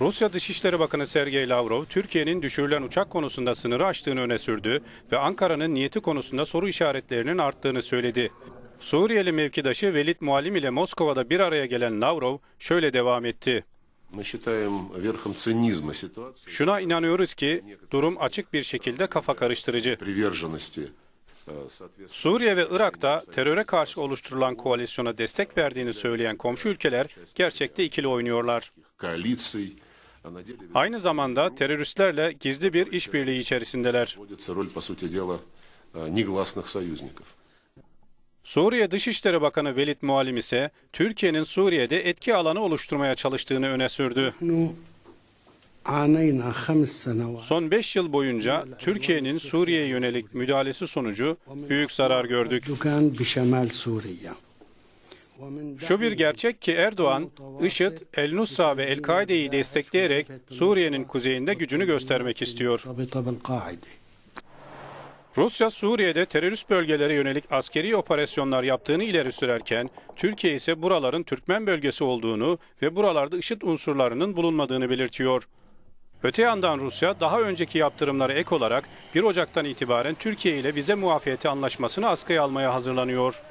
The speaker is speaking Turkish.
Rusya Dışişleri Bakanı Sergey Lavrov, Türkiye'nin düşürülen uçak konusunda sınırı aştığını öne sürdü ve Ankara'nın niyeti konusunda soru işaretlerinin arttığını söyledi. Suriyeli mevkidaşı Velid Mualim ile Moskova'da bir araya gelen Lavrov şöyle devam etti. Şuna inanıyoruz ki durum açık bir şekilde kafa karıştırıcı. Suriye ve Irak'ta teröre karşı oluşturulan koalisyona destek verdiğini söyleyen komşu ülkeler gerçekte ikili oynuyorlar. Aynı zamanda teröristlerle gizli bir işbirliği içerisindeler. Suriye Dışişleri Bakanı Velid Mualim ise Türkiye'nin Suriye'de etki alanı oluşturmaya çalıştığını öne sürdü. Son 5 yıl boyunca Türkiye'nin Suriye'ye yönelik müdahalesi sonucu büyük zarar gördük. Şu bir gerçek ki Erdoğan, IŞİD, El-Nusra ve El-Kaide'yi destekleyerek Suriye'nin kuzeyinde gücünü göstermek istiyor. Rusya Suriye'de terörist bölgelere yönelik askeri operasyonlar yaptığını ileri sürerken Türkiye ise buraların Türkmen bölgesi olduğunu ve buralarda IŞİD unsurlarının bulunmadığını belirtiyor. Öte yandan Rusya daha önceki yaptırımlara ek olarak 1 Ocak'tan itibaren Türkiye ile vize muafiyeti anlaşmasını askıya almaya hazırlanıyor.